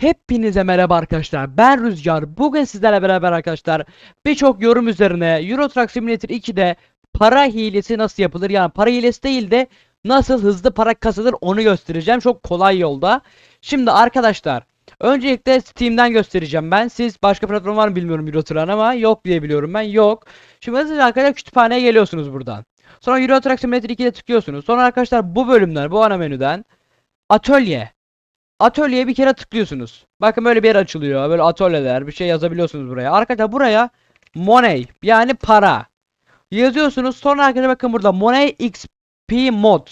Hepinize merhaba arkadaşlar. Ben Rüzgar. Bugün sizlerle beraber arkadaşlar birçok yorum üzerine Euro Truck Simulator 2'de para hilesi nasıl yapılır? Yani para hilesi değil de nasıl hızlı para kazanılır onu göstereceğim. Çok kolay yolda. Şimdi arkadaşlar öncelikle Steam'den göstereceğim ben. Siz başka platform var mı bilmiyorum Euro Truck'ın ama yok diye biliyorum ben. Yok. Şimdi hızlıca arkadaşlar kütüphaneye geliyorsunuz buradan. Sonra Euro Truck Simulator 2'de tıklıyorsunuz. Sonra arkadaşlar bu bölümler bu ana menüden atölye Atölyeye bir kere tıklıyorsunuz. Bakın böyle bir yer açılıyor. Böyle atölyeler bir şey yazabiliyorsunuz buraya. Arkadaşlar buraya money yani para yazıyorsunuz. Sonra arkadaşlar bakın burada money XP mod.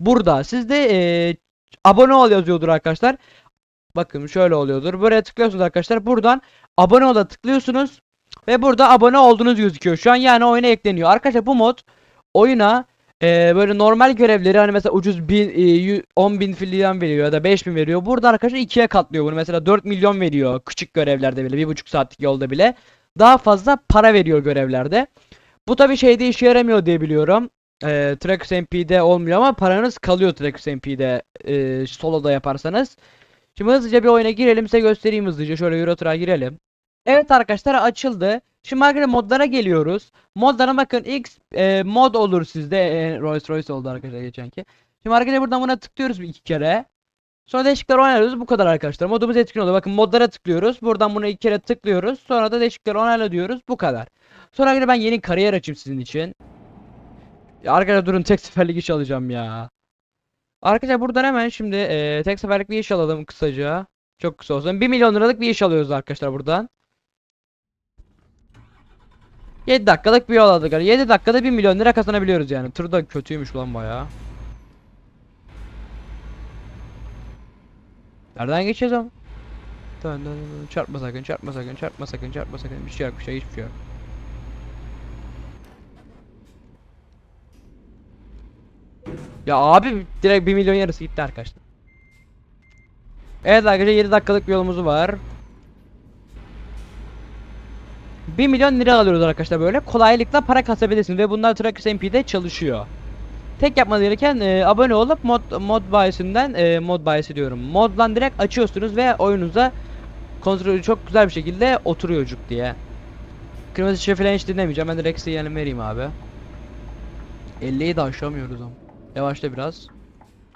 Burada sizde eee, abone ol yazıyordur arkadaşlar. Bakın şöyle oluyordur. Buraya tıklıyorsunuz arkadaşlar. Buradan abone ol'a tıklıyorsunuz. Ve burada abone olduğunuz gözüküyor. Şu an yani oyuna ekleniyor. Arkadaşlar bu mod oyuna ee, böyle normal görevleri hani mesela ucuz bin, e, yü- 10 bin filyan veriyor ya da 5 bin veriyor. Burada arkadaşlar ikiye katlıyor bunu. Mesela 4 milyon veriyor küçük görevlerde bile. bir buçuk saatlik yolda bile. Daha fazla para veriyor görevlerde. Bu tabi şeyde işe yaramıyor diye biliyorum. Ee, Trax MP'de olmuyor ama paranız kalıyor Trax MP'de e, solo'da yaparsanız. Şimdi hızlıca bir oyuna girelim size göstereyim hızlıca. Şöyle Euro girelim. Evet arkadaşlar açıldı. Şimdi arkadaşlar modlara geliyoruz. Modlara bakın X e, mod olur sizde. E, Rolls Royce oldu arkadaşlar geçenki. Şimdi arkadaşlar buradan buna tıklıyoruz bir iki kere. Sonra değişiklikler oynarız. Bu kadar arkadaşlar. Modumuz etkin oluyor. Bakın modlara tıklıyoruz. Buradan bunu iki kere tıklıyoruz. Sonra da değişiklikler onayla diyoruz. Bu kadar. Sonra arkadaşlar ben yeni kariyer açayım sizin için. Ya arkadaşlar durun tek seferlik iş alacağım ya. Arkadaşlar buradan hemen şimdi e, tek seferlik bir iş alalım kısaca. Çok kısa olsun. 1 milyon liralık bir iş alıyoruz arkadaşlar buradan. 7 dakikalık bir yol aldık. Yani 7 dakikada 1 milyon lira kazanabiliyoruz yani. Tır da kötüymüş lan bayağı. Nereden geçeceğiz ama? Dön dön. dön. Çarpma sakın, çarpma sakın, çarpma sakın, çarpma sakın. Bir şey yok, bir şey, hiçbir şey yok. Ya abi direkt 1 milyon yarısı gitti arkadaşlar. Evet arkadaşlar 7 dakikalık bir yolumuz var. 1 milyon lira alıyoruz arkadaşlar böyle. Kolaylıkla para kasabilirsiniz ve bunlar Trax MP'de çalışıyor. Tek yapmanız gereken e, abone olup mod mod bayisinden e, mod bayisi diyorum. Moddan direkt açıyorsunuz ve oyunuza kontrolü çok güzel bir şekilde oturuyor cuk diye. Kırmızı şişe falan hiç dinlemeyeceğim. Ben direkt yani vereyim abi. 50'yi de aşamıyoruz ama. Yavaşla biraz.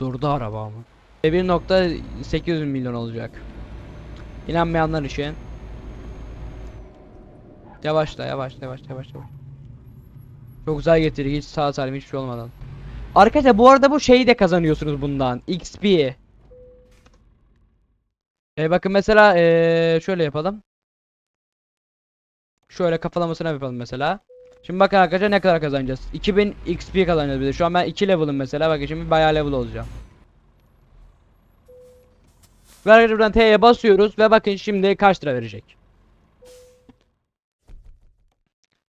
Durdu araba ama. E 1.800 milyon olacak. İnanmayanlar için. Yavaşla yavaşla yavaş yavaş yavaş. Çok güzel getiriyor hiç sağ salim hiçbir şey olmadan. Arkadaşlar bu arada bu şeyi de kazanıyorsunuz bundan. XP. E bakın mesela e, şöyle yapalım. Şöyle kafalamasına yapalım mesela. Şimdi bakın arkadaşlar ne kadar kazanacağız. 2000 XP kazanacağız bir de. Şu an ben 2 level'ım mesela. Bakın şimdi bayağı level olacağım. Ve buradan T'ye basıyoruz ve bakın şimdi kaç lira verecek.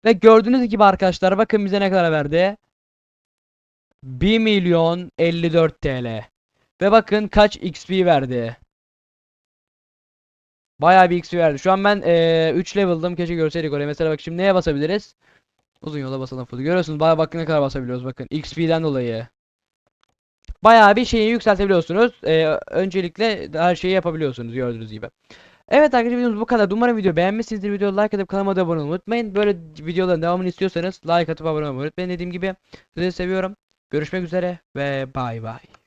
Ve gördüğünüz gibi arkadaşlar bakın bize ne kadar verdi. 1 milyon 54 TL. Ve bakın kaç XP verdi. Bayağı bir XP verdi. Şu an ben eee 3 level'dım. Keşke görseydik oraya. Mesela bak şimdi neye basabiliriz? Uzun yola basalım full. Görüyorsunuz bayağı bakın ne kadar basabiliyoruz bakın. XP'den dolayı. Bayağı bir şeyi yükseltebiliyorsunuz. Eee, öncelikle her şeyi yapabiliyorsunuz gördüğünüz gibi. Evet arkadaşlar videomuz bu kadar. Umarım video beğenmişsinizdir. Videoyu like atıp kanalıma da abone olmayı unutmayın. Böyle videoların devamını istiyorsanız like atıp abone olmayı unutmayın. Dediğim gibi sizi seviyorum. Görüşmek üzere ve bay bay.